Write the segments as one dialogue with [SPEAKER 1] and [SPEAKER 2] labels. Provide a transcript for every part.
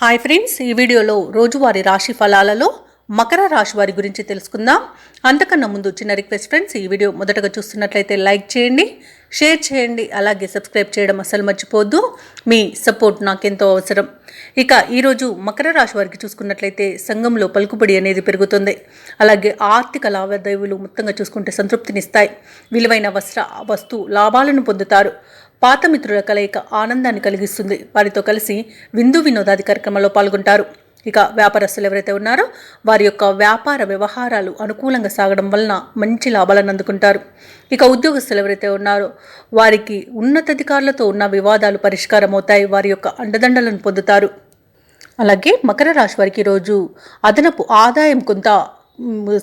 [SPEAKER 1] Hi friends ఈ వీడియోలో రోజువారీ రాశి ఫలాలలో మకర రాశి వారి గురించి తెలుసుకుందాం. అంతకన్నా ముందు చిన్న రిక్వెస్ట్ ఫ్రెండ్స్ ఈ వీడియో మొదటగా చూస్తున్నట్లయితే లైక్ చేయండి షేర్ చేయండి అలాగే సబ్స్క్రైబ్ చేయడం అస్సలు మర్చిపోద్దు మీ సపోర్ట్ నాకెంతో అవసరం. ఇక ఈరోజు మకర రాశి వారికి చూసుకున్నట్లయితే సంఘంలో పలుకుబడి అనేది పెరుగుతుంది. అలాగే ఆర్థిక లావాదేవీలు మొత్తంగా చూసుకుంటే సంతృప్తినిస్తాయి. విలువైన వస్త్ర వస్తు లాభాలను పొందుతారు. పాత మిత్రుల కలయిక ఆనందాన్ని కలిగిస్తుంది. వారితో కలిసి విందు వినోదాది కార్యక్రమంలో పాల్గొంటారు. ఇక వ్యాపారస్తులు ఎవరైతే ఉన్నారో వారి యొక్క వ్యాపార వ్యవహారాలు అనుకూలంగా సాగడం వలన మంచి లాభాలను అందుకుంటారు. ఇక ఉద్యోగస్తులు ఎవరైతే ఉన్నారో వారికి ఉన్నతాధికారులతో ఉన్న వివాదాలు పరిష్కారం అవుతాయి. వారి యొక్క అండదండలను పొందుతారు. అలాగే మకర రాశి వారికి ఈరోజు అదనపు ఆదాయం కొంత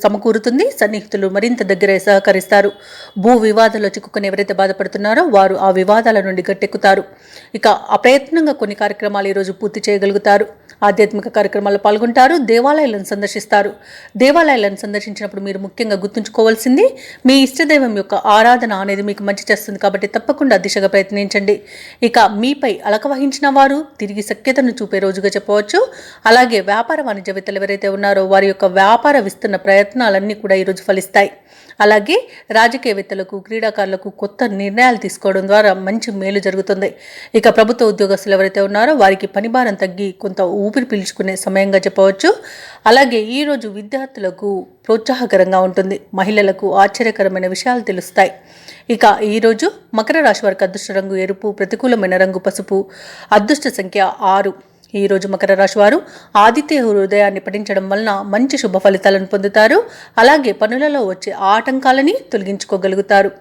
[SPEAKER 1] సమకూరుతుంది. సన్నిహితులు మరింత దగ్గర సహకరిస్తారు. భూ వివాదాల్లో చిక్కుకొని ఎవరైతే బాధపడుతున్నారో వారు ఆ వివాదాల నుండి గట్టెక్కుతారు. ఇక అప్రయత్నంగా కొన్ని కార్యక్రమాలు ఈరోజు పూర్తి చేయగలుగుతారు. ఆధ్యాత్మిక కార్యక్రమాల్లో పాల్గొంటారు దేవాలయాలను సందర్శిస్తారు. దేవాలయాలను సందర్శించినప్పుడు మీరు ముఖ్యంగా గుర్తుంచుకోవాల్సింది మీ ఇష్టదైవం యొక్క ఆరాధన అనేది మీకు మంచి చేస్తుంది కాబట్టి తప్పకుండా దిశగా ప్రయత్నించండి. ఇక మీపై అలక వహించిన వారు తిరిగి సఖ్యతను చూపే రోజుగా చెప్పవచ్చు. అలాగే వ్యాపార వాణిజ్యవేత్తలు ఎవరైతే ఉన్నారో వారి యొక్క వ్యాపార విస్తరణ ప్రయత్నాలన్నీ కూడా ఈరోజు ఫలిస్తాయి. అలాగే రాజకీయవేత్తలకు క్రీడాకారులకు కొత్త నిర్ణయాలు తీసుకోవడం ద్వారా మంచి మేలు జరుగుతుంది. ఇక ప్రభుత్వ ఉద్యోగస్తులు ఎవరైతే ఉన్నారో వారికి పని భారం తగ్గి కొంత ఊపిరి పీల్చుకునే సమయంగా చెప్పవచ్చు. అలాగే ఈరోజు విద్యార్థులకు ప్రోత్సాహకరంగా ఉంటుంది. మహిళలకు ఆశ్చర్యకరమైన విషయాలు తెలుస్తాయి. ఇక ఈరోజు మకర రాశి వారికి అదృష్ట రంగు ఎరుపు ప్రతికూలమైన రంగు పసుపు అదృష్ట సంఖ్య ఆరు. ఈ రోజు మకర రాశి వారు ఆదిత్య హృదయాన్ని పఠించడం వలన మంచి శుభ ఫలితాలను పొందుతారు. అలాగే పనులలో వచ్చే ఆటంకాలని తొలగించుకోగలుగుతారు.